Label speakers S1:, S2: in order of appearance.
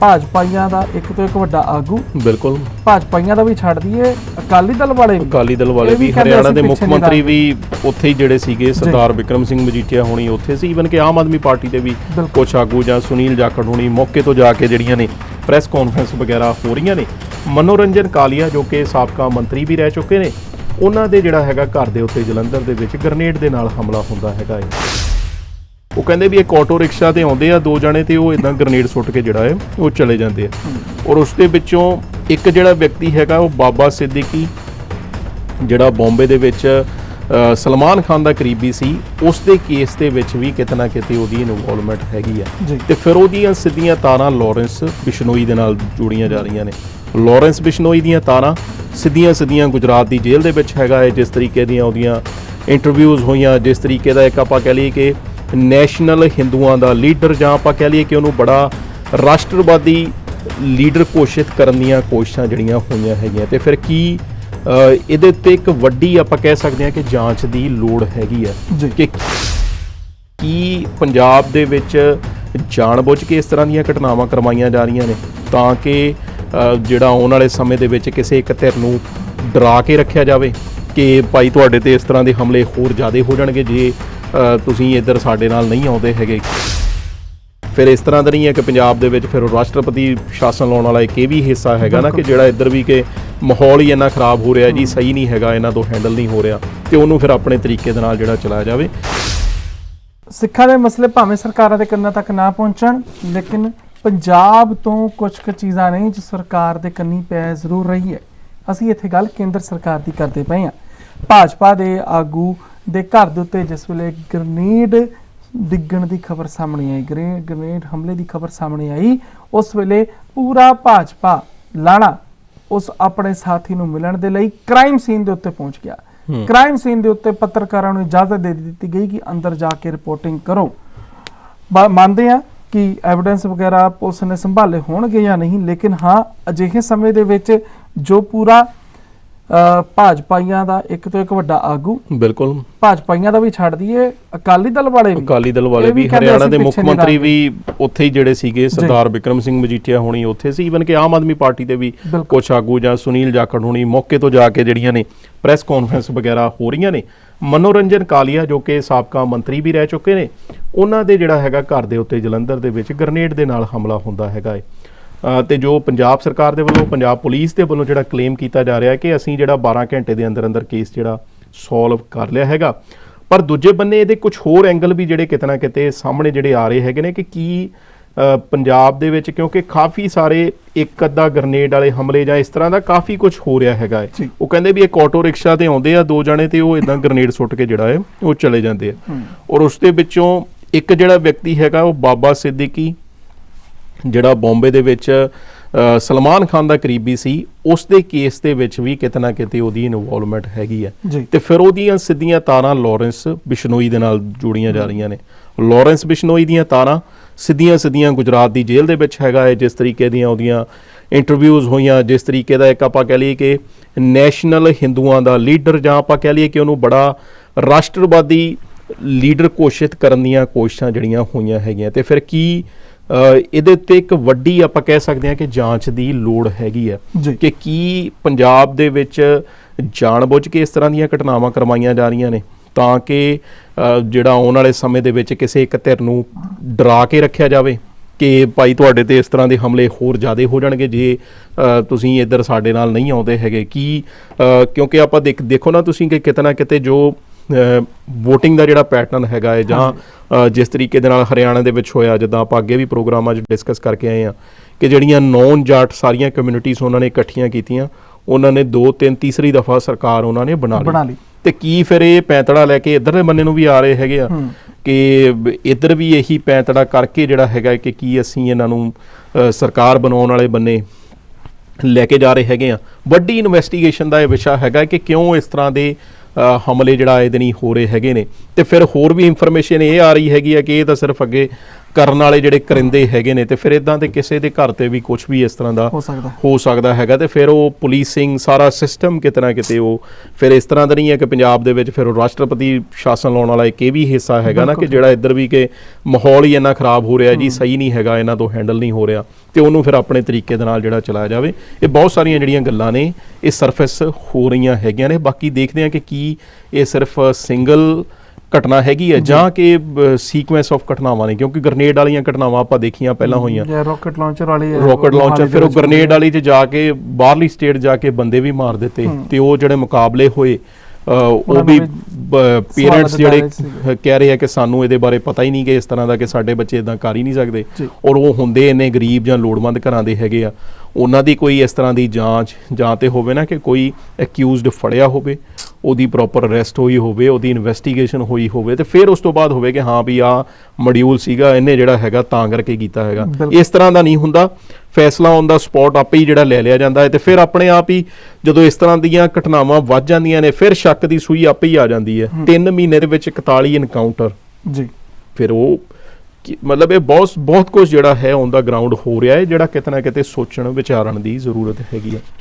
S1: ਭਾਜਪਾਈਆਂ ਦਾ ਇੱਕ ਤੋਂ ਇੱਕ ਵੱਡਾ ਆਗੂ।
S2: ਬਿਲਕੁਲ।
S1: ਭਾਜਪਾਈਆਂ ਦਾ ਵੀ ਛੱਡ ਦਈਏ ਅਕਾਲੀ ਦਲ ਵਾਲੇ ਵੀ।
S2: ਅਕਾਲੀ ਦਲ ਵਾਲੇ
S1: ਵੀ
S2: ਹਰਿਆਣਾ ਦੇ ਮੁੱਖ ਮੰਤਰੀ ਵੀ ਉੱਥੇ ਹੀ ਜਿਹੜੇ ਸੀਗੇ ਸਰਦਾਰ ਵਿਕਰਮ ਸਿੰਘ ਮਜੀਠੀਆ ਹੋਣੀ ਉੱਥੇ ਸੀ ਇਵਨ ਕਿ ਆਮ ਆਦਮੀ ਪਾਰਟੀ ਦੇ ਵੀ। ਕੁਝ ਆਗੂ ਜਾਂ ਸੁਨੀਲ ਜਾਖੜ ਹੋਣੀ ਮੌਕੇ ਤੋਂ ਜਾ ਕੇ ਜਿਹੜੀਆਂ ਨੇ ਪ੍ਰੈਸ ਕਾਨਫਰੰਸ ਵਗੈਰਾ ਹੋ ਰਹੀਆਂ ਨੇ। ਮਨੋਰੰਜਨ ਕਾਲੀਆ ਜੋ ਕਿ ਸਾਬਕਾ ਮੰਤਰੀ ਵੀ ਰਹਿ ਚੁੱਕੇ ਨੇ ਉਹਨਾਂ ਦੇ ਜਿਹੜਾ ਹੈਗਾ ਘਰ ਦੇ ਉੱਤੇ ਜਲੰਧਰ ਦੇ ਵਿੱਚ ਗ੍ਰਨੇਡ ਦੇ ਨਾਲ ਹਮਲਾ ਹੁੰਦਾ ਹੈਗਾ ਹੈ ਉਹ ਕਹਿੰਦੇ ਵੀ ਇੱਕ ਆਟੋ ਰਿਕਸ਼ਾ ਤੇ ਆਉਂਦੇ ਆ ਦੋ ਜਣੇ ਤੇ ਉਹ ਇਦਾਂ ਗ੍ਰਨੇਡ ਸੁੱਟ ਕੇ ਜਿਹੜਾ ਹੈ ਉਹ ਚਲੇ ਜਾਂਦੇ ਆ। ਔਰ ਉਸ ਦੇ ਵਿੱਚੋਂ ਇੱਕ ਜਿਹੜਾ ਵਿਅਕਤੀ ਹੈਗਾ ਉਹ ਬਾਬਾ ਸਿੱਦੀਕੀ ਜਿਹੜਾ ਬੰਬੇ ਦੇ ਵਿੱਚ ਸਲਮਾਨ ਖਾਨ ਦਾ ਕਰੀਬੀ ਸੀ ਉਸ ਦੇ ਕੇਸ ਦੇ ਵਿੱਚ ਵੀ ਕਿਤੇ ਨਾ ਕਿਤੇ ਉਹਦੀ ਇਨਵੋਲਵਮੈਂਟ ਹੈਗੀ ਆ। ਤੇ ਫਿਰ ਉਹਦੀਆਂ ਸਿੱਧੀਆਂ ਤਾਰਾਂ ਲਾਰੈਂਸ ਬਿਸ਼ਨੋਈ ਦੇ ਨਾਲ ਜੁੜੀਆਂ ਜਾ ਰਹੀਆਂ ਨੇ। ਲਾਰੈਂਸ ਬਿਸ਼ਨੋਈ ਦੀਆਂ ਤਾਰਾਂ ਸਿੱਧੀਆਂ ਸਿੱਧੀਆਂ ਗੁਜਰਾਤ ਦੀ ਜੇਲ੍ਹ ਦੇ ਵਿੱਚ ਹੈਗਾ ਹੈ ਜਿਸ ਤਰੀਕੇ ਦੀਆਂ ਉਹਦੀਆਂ ਇੰਟਰਵਿਊਜ਼ ਹੋਈਆਂ ਜਿਸ ਤਰੀਕੇ ਦਾ ਇੱਕ ਆਪਾਂ ਕਹਿ ਲਈਏ ਕਿ ਨੈਸ਼ਨਲ ਹਿੰਦੂਆਂ ਦਾ ਲੀਡਰ ਜਾਂ ਆਪਾਂ ਕਹਿ ਲਈਏ ਕਿ ਉਹਨੂੰ ਬੜਾ ਰਾਸ਼ਟਰਵਾਦੀ ਲੀਡਰ ਘੋਸ਼ਿਤ ਕਰਨ ਦੀਆਂ ਕੋਸ਼ਿਸ਼ਾਂ ਜਿਹੜੀਆਂ ਹੋਈਆਂ ਹੈਗੀਆਂ ਤੇ ਫਿਰ ਕੀ ਇਹਦੇ ਉੱਤੇ ਇੱਕ ਵੱਡੀ ਆਪਾਂ ਕਹਿ ਸਕਦੇ ਹਾਂ ਕਿ ਜਾਂਚ ਦੀ ਲੋੜ ਹੈਗੀ ਹੈ। ਕਿ ਕੀ ਪੰਜਾਬ ਦੇ ਵਿੱਚ ਜਾਣਬੁੱਝ ਕੇ ਇਸ ਤਰ੍ਹਾਂ ਦੀਆਂ ਘਟਨਾਵਾਂ ਕਰਵਾਈਆਂ ਜਾ ਰਹੀਆਂ ਨੇ ਤਾਂ ਕਿ ਜਿਹੜਾ ਆਉਣ ਵਾਲੇ ਸਮੇਂ ਦੇ ਵਿੱਚ ਕਿਸੇ ਇੱਕ ਧਿਰ ਨੂੰ ਡਰਾ ਕੇ ਰੱਖਿਆ ਜਾਵੇ ਕਿ ਭਾਈ ਤੁਹਾਡੇ ਤੇ ਇਸ ਤਰ੍ਹਾਂ ਦੇ ਹਮਲੇ ਹੋਰ ਜ਼ਿਆਦਾ ਹੋ ਜਾਣਗੇ ਜੇ ਤੁਸੀਂ ਇੱਧਰ ਸਾਡੇ ਨਾਲ ਨਹੀਂ ਆਉਂਦੇ ਹੈਗੇ। ਫਿਰ ਇਸ ਤਰ੍ਹਾਂ ਦਾ ਨਹੀਂ ਹੈ ਕਿ ਪੰਜਾਬ ਦੇ ਵਿੱਚ ਫਿਰ ਰਾਸ਼ਟਰਪਤੀ ਸ਼ਾਸਨ ਲਾਉਣ ਵਾਲਾ ਇੱਕ ਇਹ ਵੀ ਹਿੱਸਾ ਹੈਗਾ ਨਾ ਕਿ ਜਿਹੜਾ ਇੱਧਰ ਵੀ ਕਿ ਮਾਹੌਲ ਹੀ ਇੰਨਾ ਖਰਾਬ ਹੋ ਰਿਹਾ ਜੀ ਸਹੀ ਨਹੀਂ ਹੈਗਾ ਇਹਨਾਂ ਤੋਂ ਹੈਂਡਲ ਨਹੀਂ ਹੋ ਰਿਹਾ ਤੇ ਉਹਨੂੰ ਫਿਰ ਆਪਣੇ ਤਰੀਕੇ ਦੇ ਨਾਲ ਜਿਹੜਾ ਚਲਾਇਆ ਜਾਵੇ।
S1: ਸਿੱਖਾਂ ਦੇ ਮਸਲੇ ਭਾਵੇਂ ਸਰਕਾਰਾਂ ਦੇ ਕੰਨਾਂ ਤੱਕ ਨਾ ਪਹੁੰਚਣ ਲੇਕਿਨ ਪੰਜਾਬ ਤੋਂ ਕੁਝ ਕੁ ਚੀਜ਼ਾਂ ਨਹੀਂ ਜੋ ਸਰਕਾਰ ਦੇ ਕੰਨੀ ਪੈ ਜ਼ਰੂਰ ਰਹੀ ਹੈ। ਅਸੀਂ ਇੱਥੇ ਗੱਲ ਕੇਂਦਰ ਸਰਕਾਰ ਦੀ ਕਰਦੇ ਪਏ ਹਾਂ। ਭਾਜਪਾ ਦੇ ਆਗੂ ਦੇ ਘਰ ਦੇ ਉੱਤੇ ਜਿਸ ਵੇਲੇ ਗ੍ਰਨੇਡ ਡਿੱਗਣ ਦੀ ਖਬਰ ਸਾਹਮਣੇ ਆਈ ਗ੍ਰੇ- ਗ੍ਰਨੇਡ ਹਮਲੇ ਦੀ ਖਬਰ ਸਾਹਮਣੇ ਆਈ ਉਸ ਵੇਲੇ ਪੂਰਾ ਭਾਜਪਾ ਲਾਣਾ ਉਸ ਆਪਣੇ ਸਾਥੀ ਨੂੰ ਮਿਲਣ ਦੇ ਲਈ ਕ੍ਰਾਈਮ ਸੀਨ ਦੇ ਉੱਤੇ ਪਹੁੰਚ ਗਿਆ। ਕ੍ਰਾਈਮ ਸੀਨ ਦੇ ਉੱਤੇ ਪੱਤਰਕਾਰਾਂ ਨੂੰ ਇਜਾਜ਼ਤ ਦੇ ਦਿੱਤੀ ਗਈ ਕਿ ਅੰਦਰ ਜਾ ਕੇ ਰਿਪੋਰਟਿੰਗ ਕਰੋ। ਮੰਨਦੇ ਆ ਕਿ ਐਵੀਡੈਂਸ ਵਗੈਰਾ ਪੁਲਿਸ ਨੇ ਸੰਭਾਲੇ ਹੋਣਗੇ ਜਾਂ ਨਹੀਂ ਲੇਕਿਨ ਹਾਂ ਅਜਿਹੇ ਸਮੇਂ ਦੇ ਵਿੱਚ ਜੋ ਪੂਰਾ ਭਾਜਪਾਈਆਂ ਦਾ ਇੱਕ ਤੋਂ ਇੱਕ ਵੱਡਾ ਆਗੂ।
S2: ਬਿਲਕੁਲ।
S1: ਭਾਜਪਾਈਆਂ ਦਾ ਵੀ ਛੱਡ ਦਈਏ ਅਕਾਲੀ ਦਲ ਵਾਲੇ ਵੀ।
S2: ਅਕਾਲੀ ਦਲ ਵਾਲੇ ਵੀ ਹਰਿਆਣਾ ਦੇ ਮੁੱਖ ਮੰਤਰੀ। ਵੀ ਉੱਥੇ ਹੀ ਜਿਹੜੇ ਸੀਗੇ ਸਰਦਾਰ ਵਿਕਰਮ ਸਿੰਘ ਮਜੀਠੀਆ ਹੋਣੀ ਉੱਥੇ ਸੀ। ਇਵਨ ਕਿ ਆਮ ਆਦਮੀ ਪਾਰਟੀ ਦੇ ਵੀ। ਕੁਝ ਆਗੂ ਜਾਂ ਸੁਨੀਲ ਜਾਖੜ ਹੋਣੀ ਮੌਕੇ ਤੋਂ ਜਾ ਕੇ ਜਿਹੜੀਆਂ ਨੇ ਪ੍ਰੈਸ ਕਾਨਫਰੰਸ ਵਗੈਰਾ ਹੋ ਰਹੀਆਂ ਨੇ। ਮਨੋਰੰਜਨ ਕਾਲੀਆ ਜੋ ਕਿ ਸਾਬਕਾ ਮੰਤਰੀ ਵੀ ਰਹਿ ਚੁੱਕੇ ਨੇ ਉਹਨਾਂ ਦੇ ਜਿਹੜਾ ਹੈਗਾ ਘਰ ਦੇ ਉੱਤੇ ਜਲੰਧਰ ਦੇ ਵਿੱਚ ਗ੍ਰਨੇਡ ਦੇ ਨਾਲ ਹਮਲਾ ਹੁੰਦਾ ਹੈਗਾ ਹੈ ਅ, ਤੇ ਜੋ ਪੰਜਾਬ ਸਰਕਾਰ ਦੇ ਵੱਲੋਂ ਪੰਜਾਬ ਪੁਲਿਸ ਦੇ ਵੱਲੋਂ ਜਿਹੜਾ ਕਲੇਮ ਕੀਤਾ ਜਾ ਰਿਹਾ ਹੈ ਕਿ ਅਸੀਂ ਜਿਹੜਾ 12 ਘੰਟੇ ਦੇ ਅੰਦਰ ਅੰਦਰ ਕੇਸ ਜਿਹੜਾ ਸੋਲਵ ਕਰ ਲਿਆ ਹੈਗਾ। ਪਰ ਦੂਜੇ ਬੰਨੇ ਇਹਦੇ ਕੁਝ ਹੋਰ ਐਂਗਲ ਵੀ ਜਿਹੜੇ ਕਿਤੇ ਨਾ ਕਿਤੇ ਸਾਹਮਣੇ ਜਿਹੜੇ ਆ ਰਹੇ ਹੈਗੇ ਨੇ ਕਿ ਕੀ ਪੰਜਾਬ ਦੇ ਵਿੱਚ ਕਿਉਂਕਿ ਕਾਫੀ ਸਾਰੇ ਇੱਕ ਅੱਧਾ ਗ੍ਰਨੇਡ ਵਾਲੇ ਹਮਲੇ ਜਾਂ ਇਸ ਤਰ੍ਹਾਂ ਦਾ ਕਾਫੀ ਕੁਝ ਹੋ ਰਿਹਾ ਹੈਗਾ ਹੈ। ਉਹ ਕਹਿੰਦੇ ਵੀ ਇੱਕ ਆਟੋ ਰਿਕਸ਼ਾ ਤੇ ਆਉਂਦੇ ਆ ਦੋ ਜਣੇ ਤੇ ਉਹ ਇਦਾਂ ਗ੍ਰਨੇਡ ਸੁੱਟ ਕੇ ਜਿਹੜਾ ਹੈ ਉਹ ਚਲੇ ਜਾਂਦੇ ਆ। ਔਰ ਉਸ ਦੇ ਵਿੱਚੋਂ ਇੱਕ ਜਿਹੜਾ ਵਿਅਕਤੀ ਹੈਗਾ ਉਹ ਬਾਬਾ ਸਿੱਦੀਕੀ ਜਿਹੜਾ ਬੰਬੇ ਦੇ ਵਿੱਚ ਸਲਮਾਨ ਖਾਨ ਦਾ ਕਰੀਬੀ ਸੀ ਉਸ ਦੇ ਕੇਸ ਦੇ ਵਿੱਚ ਵੀ ਕਿਤੇ ਨਾ ਕਿਤੇ ਉਹਦੀ ਇਨਵੋਲਵਮੈਂਟ ਹੈਗੀ ਹੈ। ਤੇ ਫਿਰ ਉਹਦੀਆਂ ਸਿੱਧੀਆਂ ਤਾਰਾਂ ਲਾਰੈਂਸ ਬਿਸ਼ਨੋਈ ਦੇ ਨਾਲ ਜੁੜੀਆਂ ਜਾ ਰਹੀਆਂ ਨੇ। ਲਾਰੈਂਸ ਬਿਸ਼ਨੋਈ ਦੀਆਂ ਤਾਰਾਂ ਸਿੱਧੀਆਂ ਸਿੱਧੀਆਂ ਗੁਜਰਾਤ ਦੀ ਜੇਲ੍ਹ ਦੇ ਵਿੱਚ ਹੈਗਾ ਹੈ ਜਿਸ ਤਰੀਕੇ ਦੀਆਂ ਉਹਦੀਆਂ ਇੰਟਰਵਿਊਜ਼ ਹੋਈਆਂ ਜਿਸ ਤਰੀਕੇ ਦਾ ਇੱਕ ਆਪਾਂ ਕਹਿ ਲਈਏ ਕਿ ਨੈਸ਼ਨਲ ਹਿੰਦੂਆਂ ਦਾ ਲੀਡਰ ਜਾਂ ਆਪਾਂ ਕਹਿ ਲਈਏ ਕਿ ਉਹਨੂੰ ਬੜਾ ਰਾਸ਼ਟਰਵਾਦੀ ਲੀਡਰ ਘੋਸ਼ਿਤ ਕਰਨ ਦੀਆਂ ਕੋਸ਼ਿਸ਼ਾਂ ਜਿਹੜੀਆਂ ਹੋਈਆਂ ਹੈਗੀਆਂ। ਤੇ ਫਿਰ ਕੀ ਇਹਦੇ ਉੱਤੇ ਇੱਕ ਵੱਡੀ ਆਪਾਂ ਕਹਿ ਸਕਦੇ ਹਾਂ ਕਿ ਜਾਂਚ ਦੀ ਲੋੜ ਹੈਗੀ ਹੈ। ਕਿ ਕੀ ਪੰਜਾਬ ਦੇ ਵਿੱਚ ਜਾਣਬੁੱਝ ਕੇ ਇਸ ਤਰ੍ਹਾਂ ਦੀਆਂ ਘਟਨਾਵਾਂ ਕਰਵਾਈਆਂ ਜਾ ਰਹੀਆਂ ਨੇ ਤਾਂ ਕਿ ਜਿਹੜਾ ਆਉਣ ਵਾਲੇ ਸਮੇਂ ਦੇ ਵਿੱਚ ਕਿਸੇ ਇੱਕ ਧਿਰ ਨੂੰ ਡਰਾ ਕੇ ਰੱਖਿਆ ਜਾਵੇ ਕਿ ਭਾਈ ਤੁਹਾਡੇ ਤੇ ਇਸ ਤਰ੍ਹਾਂ ਦੇ ਹਮਲੇ ਹੋਰ ਜ਼ਿਆਦਾ ਹੋ ਜਾਣਗੇ ਜੇ ਤੁਸੀਂ ਇੱਧਰ ਸਾਡੇ ਨਾਲ ਨਹੀਂ ਆਉਂਦੇ ਹੈਗੇ ਕੀ ਕਿਉਂਕਿ ਆਪਾਂ ਦੇਖ ਨਾ ਤੁਸੀਂ ਕਿ ਕਿਤੇ ਨਾ ਕਿਤੇ ਜੋ VOTING ਦਾ ਜਿਹੜਾ ਪੈਟਰਨ ਹੈਗਾ ਹੈ ਜਾਂ ਜਿਸ ਤਰੀਕੇ ਦੇ ਨਾਲ ਹਰਿਆਣਾ ਦੇ ਵਿੱਚ ਹੋਇਆ ਜਿੱਦਾਂ ਆਪਾਂ ਅੱਗੇ ਵੀ ਪ੍ਰੋਗਰਾਮਾਂ 'ਚ ਡਿਸਕਸ ਕਰਕੇ ਆਏ ਆ ਕਿ ਜਿਹੜੀਆਂ ਨੌਨ ਜਾਟ ਸਾਰੀਆਂ ਕਮਿਊਨਿਟੀਆਂ ਉਹਨਾਂ ਨੇ ਇਕੱਠੀਆਂ ਕੀਤੀਆਂ ਉਹਨਾਂ ਨੇ ਦੋ ਤਿੰਨ ਤੀਸਰੀ ਦਫਾ ਸਰਕਾਰ ਉਹਨਾਂ ਨੇ ਬਣਾ ਲਈ। ਤੇ ਕੀ ਫਿਰ ਇਹ ਪੈਂਤੜਾ ਲੈ ਕੇ ਇਧਰਲੇ ਬੰਨੇ ਨੂੰ ਵੀ ਆ ਰਹੇ ਹੈਗੇ ਆ ਕਿ ਇੱਧਰ ਵੀ ਇਹੀ ਪੈਂਤੜਾ ਕਰਕੇ ਜਿਹੜਾ ਹੈਗਾ ਕਿ ਕੀ ਅਸੀਂ ਇਹਨਾਂ ਨੂੰ ਸਰਕਾਰ ਬਣਾਉਣ ਵਾਲੇ ਬੰਨੇ ਲੈ ਕੇ ਜਾ ਰਹੇ ਹੈਗੇ ਆ। ਵੱਡੀ ਇਨਵੈਸਟੀਗੇਸ਼ਨ ਦਾ ਇਹ ਵਿਸ਼ਾ ਹੈਗਾ ਕਿ ਕਿਉਂ ਇਸ ਤਰ੍ਹਾਂ ਦੇ ਹਮਲੇ ਜਿਹੜਾ ਆਏ ਦਿਨੀ ਹੋ ਰਹੇ ਹੈਗੇ ਨੇ। ਤੇ ਫਿਰ ਹੋਰ ਵੀ ਇਨਫੋਰਮੇਸ਼ਨ ਇਹ ਆ ਰਹੀ ਹੈਗੀ ਆ ਕਿ ਇਹ ਤਾਂ ਸਿਰਫ ਅੱਗੇ ਕਰਨ ਵਾਲੇ ਜਿਹੜੇ ਕਰਿੰਦੇ ਹੈਗੇ ਨੇ ਤੇ ਫਿਰ ਇਦਾਂ ਦੇ ਕਿਸੇ ਦੇ ਘਰ ਤੇ ਵੀ ਕੁਝ ਵੀ ਇਸ ਤਰ੍ਹਾਂ ਦਾ
S1: ਹੋ ਸਕਦਾ।
S2: ਹੋ ਸਕਦਾ ਹੈਗਾ ਤੇ ਫਿਰ ਉਹ ਪੁਲਿਸਿੰਗ ਸਾਰਾ ਸਿਸਟਮ ਕਿਤੇ ਨਾ ਕਿਤੇ ਉਹ ਫਿਰ ਇਸ ਤਰ੍ਹਾਂ ਦਾ ਨਹੀਂ ਹੈ ਕਿ ਪੰਜਾਬ ਦੇ ਵਿੱਚ ਫਿਰ ਉਹ ਰਾਸ਼ਟਰਪਤੀ ਸ਼ਾਸਨ ਲਾਉਣ ਵਾਲਾ ਇੱਕ ਇਹ ਵੀ ਹਿੱਸਾ ਹੈਗਾ ਨਾ ਕਿ ਜਿਹੜਾ ਇੱਧਰ ਵੀ ਕਿ ਮਾਹੌਲ ਹੀ ਇੰਨਾ ਖਰਾਬ ਹੋ ਰਿਹਾ ਜੀ ਸਹੀ ਨਹੀਂ ਹੈਗਾ ਇਹਨਾਂ ਤੋਂ ਹੈਂਡਲ ਨਹੀਂ ਹੋ ਰਿਹਾ ਤੇ ਉਹਨੂੰ ਫਿਰ ਆਪਣੇ ਤਰੀਕੇ ਦੇ ਨਾਲ ਜਿਹੜਾ ਚਲਾਇਆ ਜਾਵੇ। ਇਹ ਬਹੁਤ ਸਾਰੀਆਂ ਜਿਹੜੀਆਂ ਗੱਲਾਂ ਨੇ ਇਹ ਸਰਫੇਸ ਹੋ ਰਹੀਆਂ ਹੈਗੀਆਂ ਨੇ ਬਾਕੀ ਦੇਖਦੇ ਹਾਂ ਕਿ ਕੀ ਇਹ ਸਿਰਫ ਸਿੰਗਲ ਘਟਨਾ ਹੈਗੀ ਹੈ ਜਾਂ। ਕਿ ਸੀਕੁਐਂਸ ਆਫ ਘਟਨਾਵਾਂ ਨੇ? ਕਿਉਂਕਿ ਗ੍ਰਨੇਡ ਵਾਲੀਆਂ ਘਟਨਾਵਾਂ ਆਪਾਂ ਦੇਖੀਆਂ ਪਹਿਲਾਂ ਹੋਈਆਂ।
S1: ਜਾਂ ਰਾਕਟ ਲਾਂਚਰ ਵਾਲੀ
S2: ਰੋਕਟ ਲਾਂਚਰ ਫਿਰ ਉਹ ਗ੍ਰਨੇਡ ਵਾਲੀ 'ਚ ਜਾ ਕੇ ਬਾਹਰਲੀ ਸਟੇਟ ਜਾ ਕੇ ਬੰਦੇ ਵੀ ਮਾਰ ਦਿੱਤੇ ਤੇ ਉਹ ਜਿਹੜੇ ਮੁਕਾਬਲੇ ਹੋਏ ਉਹ ਵੀ ਪੇਰੈਂਟਸ ਜਿਹੜੇ। ਕਹਿ ਰਹੇ ਆ ਕਿ ਸਾਨੂੰ ਇਹਦੇ ਬਾਰੇ ਪਤਾ ਹੀ ਨਹੀਂ ਕਿ ਇਸ ਤਰ੍ਹਾਂ ਦਾ ਕਿ ਸਾਡੇ ਬੱਚੇ ਇਦਾਂ ਕਰ ਹੀ ਨਹੀਂ ਸਕਦੇ। ਔਰ ਉਹ ਹੁੰਦੇ ਇੰਨੇ ਗਰੀਬ ਜਾਂ ਲੋੜਵੰਦ ਘਰਾਂ ਦੇ ਹੈਗੇ ਆ ਉਹਨਾਂ ਦੀ ਕੋਈ ਇਸ ਤਰ੍ਹਾਂ ਦੀ ਜਾਂਚ ਜਾਂ ਤੇ ਹੋਵੇ ਨਾ ਕਿ ਕੋਈ ਅਕਿਊਜ਼ਡ ਫੜਿਆ ਹੋਵੇ ਉਹਦੀ ਪ੍ਰੋਪਰ ਅਰੈਸਟ ਹੋਈ ਹੋਵੇ ਉਹਦੀ ਇਨਵੈਸਟੀਗੇਸ਼ਨ ਹੋਈ ਹੋਵੇ ਤੇ ਫਿਰ ਉਸ ਤੋਂ ਬਾਅਦ ਹੋਵੇ ਕਿ ਹਾਂ ਵੀ ਆ ਮੋਡਿਊਲ ਸੀਗਾ ਇਹਨੇ ਜਿਹੜਾ ਹੈਗਾ ਤਾਂ ਕਰਕੇ ਕੀਤਾ ਹੈਗਾ। ਇਸ ਤਰ੍ਹਾਂ ਦਾ ਨਹੀਂ ਹੁੰਦਾ। ਫੈਸਲਾ ਔਨ ਦਾ ਸਪੌਟ ਆਪੇ ਹੀ ਜਿਹੜਾ ਲੈ ਲਿਆ ਜਾਂਦਾ ਹੈ ਤੇ ਫਿਰ ਆਪਣੇ ਆਪ ਹੀ ਜਦੋਂ ਇਸ ਤਰ੍ਹਾਂ ਦੀਆਂ ਘਟਨਾਵਾਂ ਵੱਧ ਜਾਂਦੀਆਂ ਨੇ ਫਿਰ ਸ਼ੱਕ ਦੀ ਸੂਈ ਆਪੇ ਹੀ ਆ ਜਾਂਦੀ ਹੈ। 3 ਮਹੀਨੇ ਦੇ ਵਿੱਚ 41 ਇਨਕਾਊਂਟਰ
S1: ਜੀ।
S2: ਫਿਰ ਉਹ ਮਤਲਬ ਇਹ ਬਹੁਤ ਬਹੁਤ ਕੁਝ ਜਿਹੜਾ ਹੈ ਔਨ ਦਾ ਗਰਾਊਂਡ ਹੋ ਰਿਹਾ ਹੈ ਜਿਹੜਾ ਕਿਤੇ ਨਾ ਕਿਤੇ ਸੋਚਣ ਵਿਚਾਰਨ ਦੀ ਜ਼ਰੂਰਤ ਹੈਗੀ ਹੈ।